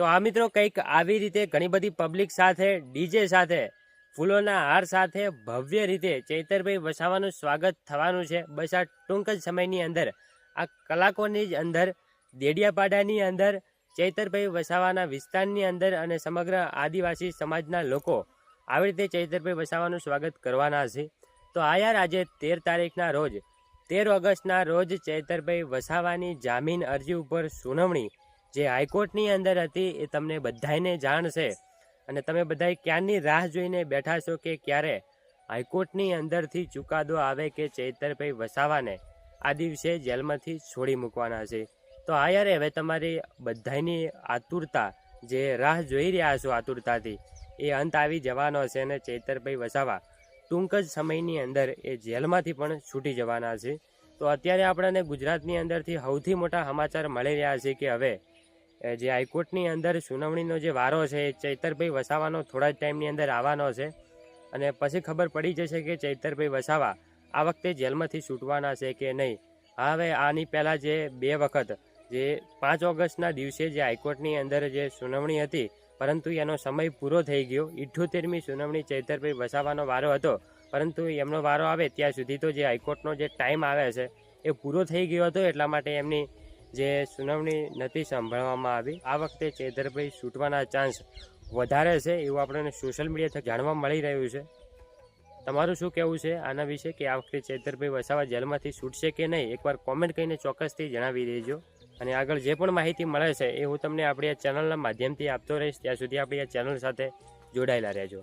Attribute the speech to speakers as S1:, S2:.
S1: તો આ મિત્રો કંઈક આવી રીતે ઘણી બધી પબ્લિક સાથે ડીજે સાથે, ફૂલોના હાર સાથે ભવ્ય રીતે ચૈતરભાઈ વસાવાનું સ્વાગત થવાનું છે. બસ આ ટૂંક જ સમયની અંદર, આ કલાકોની જ અંદર, દેડિયાપાડાની અંદર, ચૈતરભાઈ વસાવાના વિસ્તારની અંદર અને સમગ્ર આદિવાસી સમાજના લોકો આવી રીતે ચૈતરભાઈ વસાવાનું સ્વાગત કરવાના છે. તો આ યાર આજે તેર તારીખના રોજ, તેર ઓગસ્ટના રોજ ચૈતરભાઈ વસાવાની જામીન અરજી ઉપર સુનાવણી જે હાઈકોર્ટની અંદર હતી, એ તમને બધાને જાણ છે. અને તમે બધા ક્યારની રાહ જોઈને બેઠા છો કે ક્યારે? હાઈકોર્ટની અંદરથી ચુકાદો આવે કે ચૈતરભાઈ વસાવાને? આ દિવસે જેલમાંથી છોડી મૂકવાના છે. તો આ યારે, હવે તમારી બધાની આતુરતા, જે રાહ જોઈ રહ્યા છો આતુરતાથી, એ અંત આવી જવાનો છે અને ચૈતરભાઈ વસાવા ટૂંક જ સમયની અંદર એ જેલમાંથી પણ છૂટી જવાના છે. તો અત્યારે આપણને ગુજરાતની અંદરથી સૌથી મોટા સમાચાર મળી રહ્યા છે કે હવે જે હાઈકોર્ટની અંદર સુનાવણીનો જે વારો છે એ ચૈતરભાઈ વસાવાનો થોડા જ ટાઈમની અંદર આવવાનો છે અને પછી ખબર પડી જશે કે ચૈતરભાઈ વસાવા આ વખતે જેલમાંથી છૂટવાના છે કે નહીં. હવે આની પહેલાં જે બે વખત, જે પાંચ ઓગસ્ટના દિવસે જે હાઈકોર્ટની અંદર જે સુનાવણી હતી, પરંતુ એનો સમય પૂરો થઈ ગયો. ઇઠ્યોતેરમી સુનાવણી ચૈતરભાઈ વસાવાનો વારો હતો, પરંતુ એમનો વારો આવે ત્યાં સુધી તો જે હાઈકોર્ટનો જે ટાઈમ આવે છે, એ પૂરો થઈ ગયો હતો એટલા માટે એમની જે સુનાવણી નથી સાંભળવામાં આવી. આ વખતે ચેતરભાઈ છૂટવાના ચાન્સ વધારે છે એવું આપણને સોશિયલ મીડિયા થકી જાણવા મળી રહ્યું છે. તમારું શું કહેવું છે? આના વિશે કે આ વખતે ચેતરભાઈ વસાવા જેલમાંથી છૂટશે કે નહીં? એકવાર કોમેન્ટ કરીને ચોક્કસથી જણાવી દેજો. અને આગળ જે પણ માહિતી મળે છે એ હું તમને આપણી આ ચેનલના માધ્યમથી આપતો રહીશ. ત્યાં સુધી આપણી આ ચેનલ સાથે જોડાયેલા રહેજો.